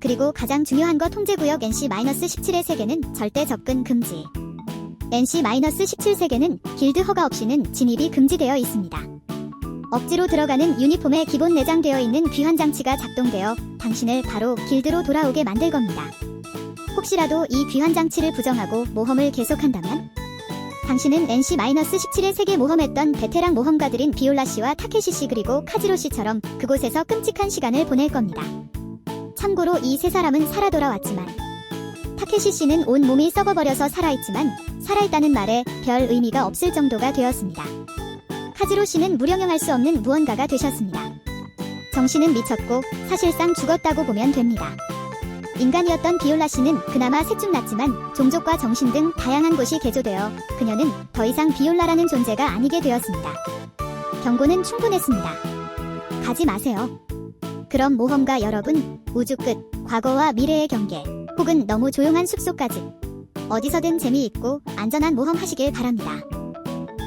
그리고 가장 중요한 거 통제구역 NC-17의 세계는 절대 접근 금지. NC-17 세계는 길드 허가 없이는 진입이 금지되어 있습니다. 억지로 들어가는 유니폼에 기본 내장되어 있는 귀환 장치가 작동되어 당신을 바로 길드로 돌아오게 만들 겁니다. 혹시라도 이 귀환 장치를 부정하고 모험을 계속한다면 당신은 NC-17의 세계 모험했던 베테랑 모험가들인 비올라 씨와 타케시 씨 그리고 카지로 씨처럼 그곳에서 끔찍한 시간을 보낼 겁니다. 참고로 이 세 사람은 살아 돌아왔지만 타케시 씨는 온 몸이 썩어버려서 살아있지만 살아있다는 말에 별 의미가 없을 정도가 되었습니다. 카지로 씨는 무령형할 수 없는 무언가가 되셨습니다. 정신은 미쳤고 사실상 죽었다고 보면 됩니다. 인간이었던 비올라 씨는 그나마 셋중 낫지만 종족과 정신 등 다양한 곳이 개조되어 그녀는 더 이상 비올라라는 존재가 아니게 되었습니다. 경고는 충분했습니다. 가지 마세요. 그럼 모험가 여러분, 우주 끝, 과거와 미래의 경계, 혹은 너무 조용한 숲속까지 어디서든 재미있고 안전한 모험 하시길 바랍니다.